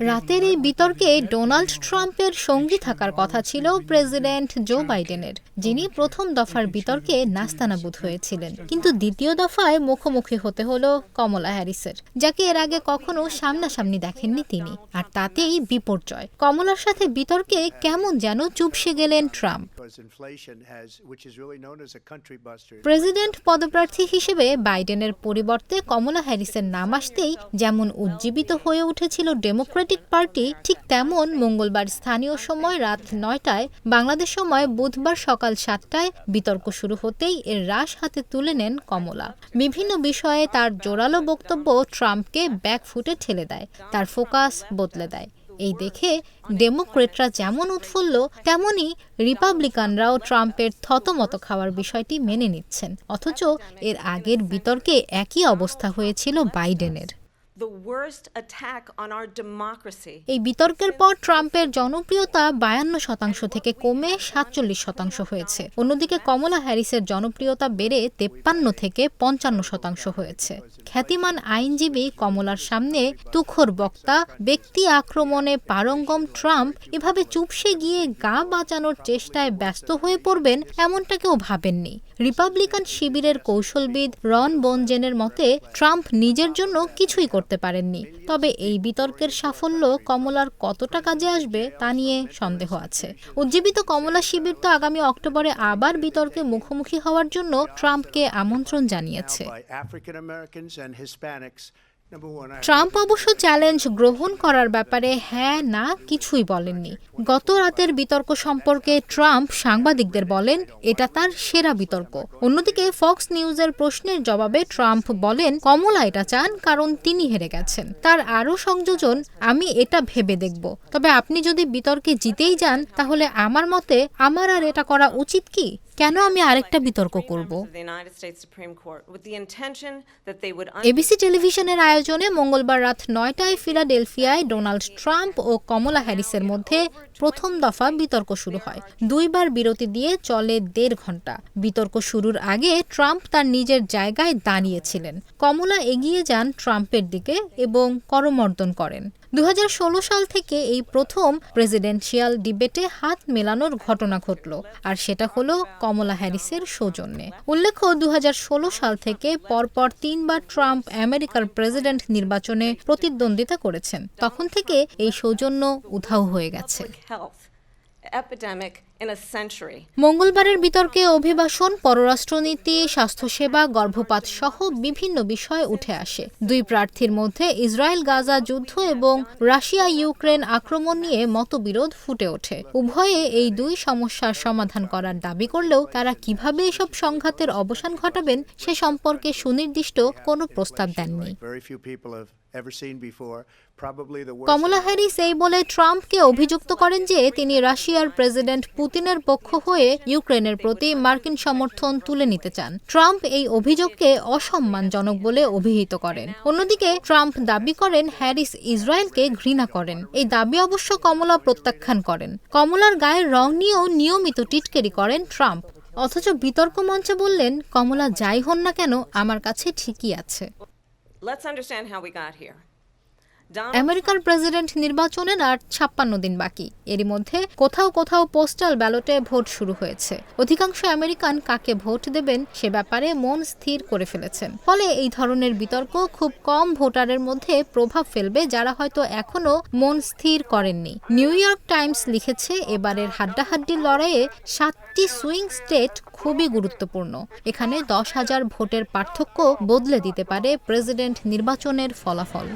রাতের এই বিতর্কে ডোনাল্ড ট্রাম্পের সঙ্গী থাকার কথা ছিল প্রেসিডেন্ট জো বাইডেনের যিনি প্রথম দফার বিতর্কে নাস্তানাবুদ হয়েছিলেন। কিন্তু দ্বিতীয় দফায় মুখোমুখি হতে হলো কমলা হ্যারিসের যাকে এর আগে কখনো সামনাসামনি দেখেননি তিনি আর তাতেই বিপর্যয়। কমলার সাথে বিতর্কে কেমন যেন চুপসে গেলেন ট্রাম্প। প্রেসিডেন্ট পদপ্রার্থী হিসেবে বাইডেনের পরিবর্তে কমলা হ্যারিসের নাম আসতেই যেমন উজ্জীবিত হয়ে উঠেছিল ডেমোক্রেটিক পার্টি, ঠিক তেমন মঙ্গলবার স্থানীয় সময় রাত নয়টায়, বাংলাদেশ সময় বুধবার সকাল সাতটায় বিতর্ক শুরু হতেই এর রাশ হাতে তুলে নেন কমলা। বিভিন্ন বিষয়ে তার জোরালো বক্তব্য ট্রাম্পকে ব্যাকফুটে ঠেলে দেয়, তার ফোকাস বদলে দেয়। এই দেখে ডেমোক্রেটরা যেমন উৎফুল্ল তেমনই রিপাবলিকানরাও ট্রাম্পের থতমত খাওয়ার বিষয়টি মেনে নিচ্ছেন। অথচ এর আগের বিতর্কে একই অবস্থা হয়েছিল বাইডেনের। এই বিতর্কের পর ট্রাম্পের জনপ্রিয়তা বায়ান্ন শতাংশ থেকে কমে সাতচল্লিশ শতাংশ হয়েছে। অন্যদিকে কমলা হ্যারিসের জনপ্রিয়তা বেড়ে তেপ্পান্ন থেকে পঞ্চান্ন শতাংশ হয়েছে। খ্যাতিমান আইনজীবী কমলার সামনে তুখোর বক্তা, ব্যক্তি আক্রমণে পারঙ্গম ট্রাম্প এভাবে চুপসে গিয়ে গা বাঁচানোর চেষ্টায় ব্যস্ত হয়ে পড়বেন এমনটা কেউ ভাবেননি। রিপাবলিকান শিবিরের কৌশলবিদ রন বোনজেনের মতে, ট্রাম্প নিজের জন্য কিছুই করতে পারেননি। তবে এই বিতর্কের সাফল্য কমলার কতটা কাজে আসবে তা নিয়ে সন্দেহ আছে। উজ্জীবিত কমলা শিবির তো আগামী অক্টোবরে আবার বিতর্কে মুখোমুখি হওয়ার জন্য ট্রাম্পকে আমন্ত্রণ জানিয়েছে। ট্রাম্প অবশ্য চ্যালেঞ্জ গ্রহণ করার ব্যাপারে হ্যাঁ না কিছুই বলেননি। গত রাতের বিতর্ক সম্পর্কে ট্রাম্প সাংবাদিকদের বলেন এটা তার সেরা বিতর্ক। অন্যদিকে ফক্স নিউজের প্রশ্নের জবাবে ট্রাম্প বলেন কমলা এটা চান কারণ তিনি হেরে গেছেন। তার আরও সংযোজন আমি এটা ভেবে দেখব। তবে আপনি যদি বিতর্কে জিতেই যান তাহলে আমার মতে আমার আর এটা করা উচিত কি? কেন আমি আরেকটা বিতর্ক করব? এবিসি টেলিভিশনের আয়োজনে মঙ্গলবার রাত নয়টায় ফিলাডেলফিয়ায় ডোনাল্ড ট্রাম্প ও কমলা হ্যারিসের মধ্যে প্রথম দফা বিতর্ক শুরু হয়। দুইবার বিরতি দিয়ে চলে দেড় ঘণ্টা বিতর্ক শুরুর আগে ট্রাম্প তার নিজের জায়গায় দাঁড়িয়েছিলেন। কমলা এগিয়ে যান ট্রাম্পের দিকে এবং করমর্দন করেন। দু হাজার ষোলো সাল থেকে এই প্রথম প্রেসিডেন্সিয়াল ডিবেটে হাত মেলানোর ঘটনা ঘটল, আর সেটা হলো কমলা হ্যারিসের সৌজন্যে। উল্লেখ্য দু হাজার ষোলো সাল থেকে পরপর তিনবার ট্রাম্প আমেরিকার প্রেসিডেন্ট নির্বাচনে প্রতিদ্বন্দ্বিতা করেছেন। তখন থেকে এই সৌজন্য উধাও হয়ে গেছে। মঙ্গলবারের বিতর্কে অভিবাসন পররাষ্ট্রনীতি স্বাস্থ্যসেবা গর্ভপাত সহ বিভিন্ন বিষয় উঠে আসে। দুই প্রার্থীর মধ্যে ইসরায়েল গাজা যুদ্ধ এবং রাশিয়া ইউক্রেন আক্রমণ নিয়ে মতবিরোধ ফুটে ওঠে। উভয়ে এই দুই সমস্যার সমাধান করার দাবি করলেও তারা কীভাবে এসব সংঘাতের অবসান ঘটাবেন সে সম্পর্কে সুনির্দিষ্ট কোনো প্রস্তাব দেননি। কমলা হ্যারিস এই বলে ট্রাম্পকে অভিযুক্ত করেন যে তিনি রাশিয়ার প্রেসিডেন্ট পুতিনের পক্ষ হয়ে ইউক্রেনের প্রতি মার্কিন সমর্থন তুলে নিতে চান। ট্রাম্প এই অভিযোগকে অসম্মানজনক বলে অভিহিত করেন। অন্যদিকে ট্রাম্প দাবি করেন হ্যারিস ইসরায়েলকে ঘৃণা করেন। এই দাবি অবশ্য কমলা প্রত্যাখ্যান করেন। কমলার গায়ের রং নিয়েও নিয়মিত টিটকেরি করেন ট্রাম্প। অথচ বিতর্ক মঞ্চে বললেন কমলা যাই হন না কেন আমার কাছে ঠিকই আছে। Let's understand how we got here. আমেরিকার প্রেসিডেন্ট নির্বাচনের আর ছাপ্পান্ন দিন বাকি। এরই মধ্যে কোথাও কোথাও পোস্টাল ব্যালটে ভোট শুরু হয়েছে। অধিকাংশ আমেরিকান কাকে ভোট দেবেন সে ব্যাপারে মন স্থির করে ফেলেছেন। ফলে এই ধরনের বিতর্ক খুব কম ভোটারের মধ্যে প্রভাব ফেলবে যারা হয়তো এখনও মন স্থির করেননি। নিউ ইয়র্ক টাইমস লিখেছে এবারের হাড্ডাহাড্ডি লড়াইয়ে সাতটি সুইং স্টেট খুবই গুরুত্বপূর্ণ। এখানে দশ হাজার ভোটের পার্থক্য বদলে দিতে পারে প্রেসিডেন্ট নির্বাচনের ফলাফল।